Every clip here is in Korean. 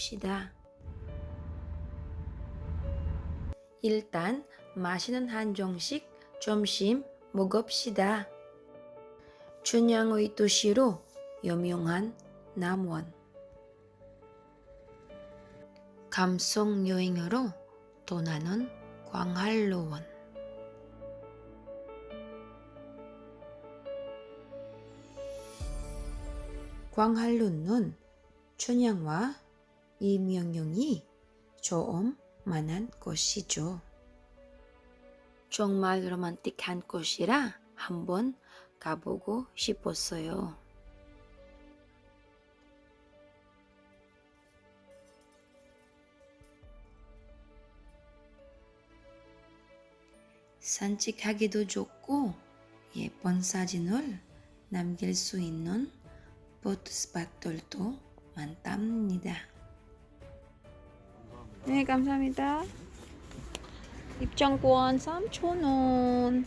가봅시다. 일단 맛있는 한정식 점심 먹읍시다. 춘향의 도시로 유명한 남원. 감성 여행으로 떠나는 광활로원. 광활로는 춘향과 이명용이 처음 만난 곳이죠. 정말 로man틱한 곳이라 한번 가보고 싶었어요. 산책하기도 좋고 예쁜 사진을 남길 수 있는 포토스팟들도 많답니다. 네, 감사합니다. 입장권 3,000원.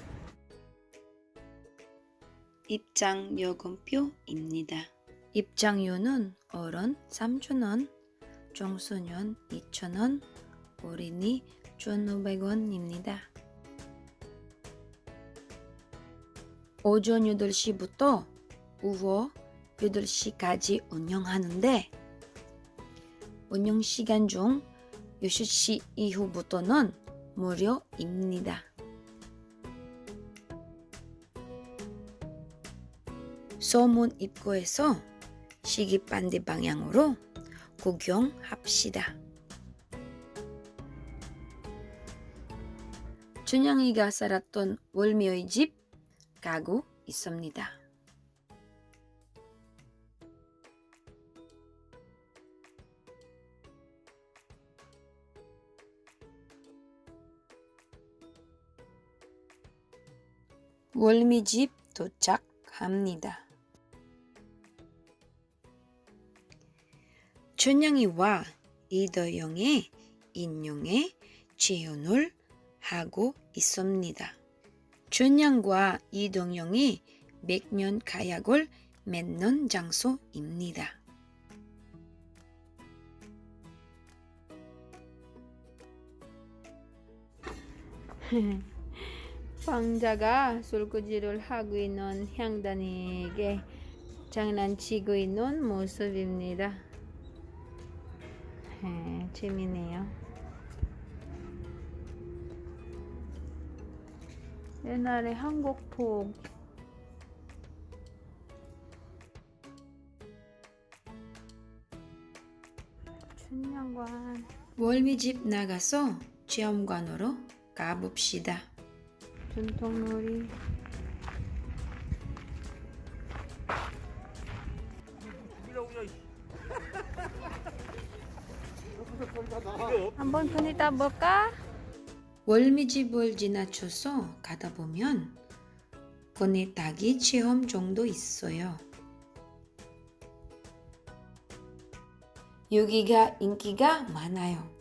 입장 요금표입니다. 입장료는 어른 3,000원, 청소년 2,000원, 어린이 1,500원입니다. 오전 8시부터 오후 8시까지 운영하는데 운영 시간 중 6시 이후부터는 무료입니다. 소문 입구에서 시기 반대 방향으로 구경합시다. 준영이가 살았던 월미의 집 가고 있습니다. 월미집 도착합니다. 춘향이와 이도영의 인용에 재연을 하고 있습니다. 춘향과 이동영이 백년 가약을 맺는 장소입니다. 황자가 술꾸지를 하고 있는 향단이에게 장난치고 있는 모습입니다. 네, 재미네요. 옛날에 한국폭 춘향관 월미집 나가서 체험관으로 가봅시다. 전통놀이 한번 편히 따볼까? 월미집을 지나쳐서 가다 보면 건네 닭이 체험 정도 있어요. 여기가 인기가 많아요.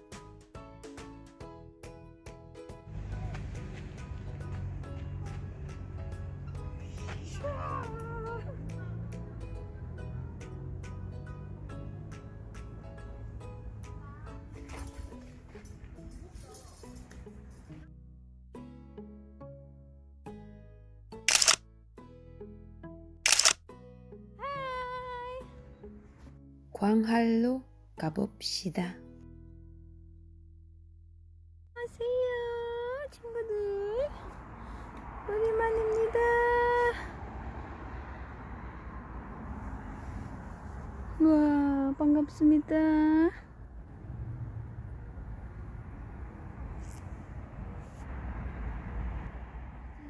광활로 가봅시다. 안녕하세요 친구들. 오랜만입니다. 와 반갑습니다.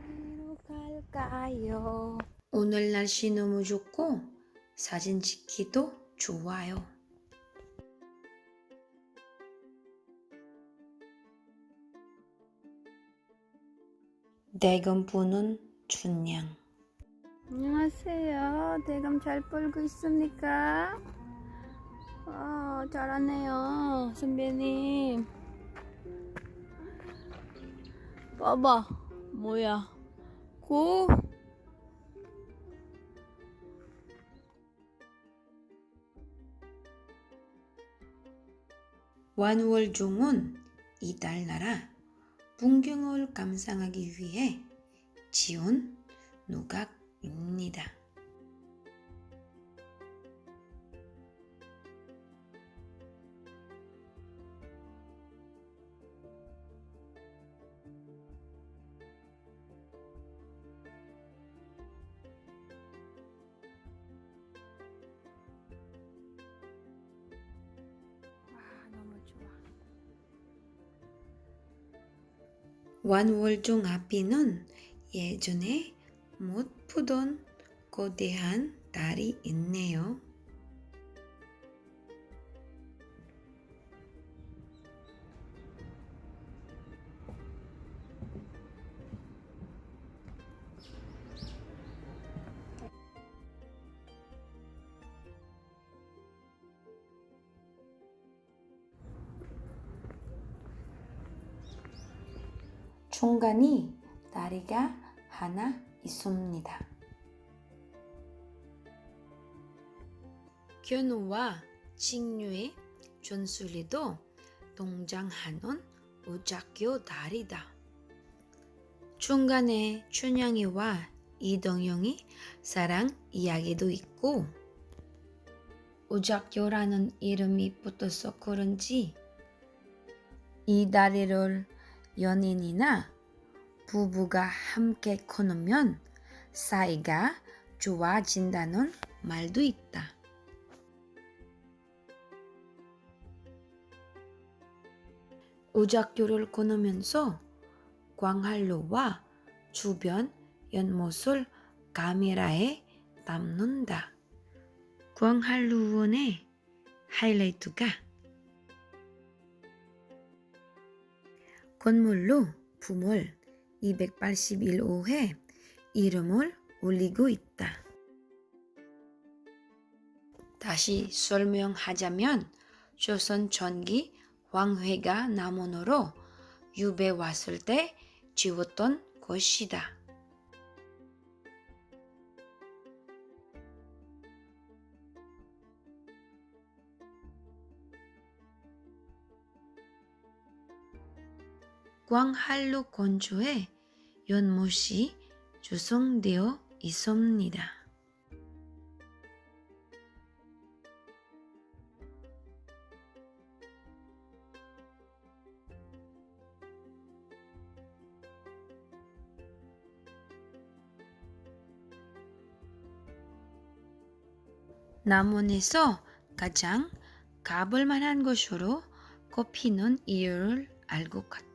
어디로 갈까요? 오늘 날씨 너무 좋고 사진 찍기도 좋아요. 대금 부는 춘향. 안녕하세요 대감 잘 불고 있습니까? 어, 잘하네요 선배님 봐봐 뭐야 고 완월종은 이 달나라 풍경을 감상하기 위해 지은 누각입니다. 완월종 앞에는 예전에 못 보던 거대한 달이 있네요. 중간이 다리가 하나 있습니다. 견우와 직류의 전술에도 동장하는 우작교 다리다. 중간에 춘향이와 이동영이 사랑 이야기도 있고 우작교라는 이름이 붙어서 그런지 이 다리를 연인이나 부부가 함께 거누면 사이가 좋아진다는 말도 있다. 우작교를 거누면서 광활로와 주변 연못을 카메라에 담는다. 광활루원의 하이라이트가 건물로 품을 281호에 이름을 올리고 있다. 다시 설명하자면 조선 전기 황회가 남원으로 유배 왔을 때 지었던 곳이다. 광활로 건조에 연못이 조성되어 있습니다. 남원에서 가장 가볼 만한 곳으로 꼽히는 이유를 알것 같다.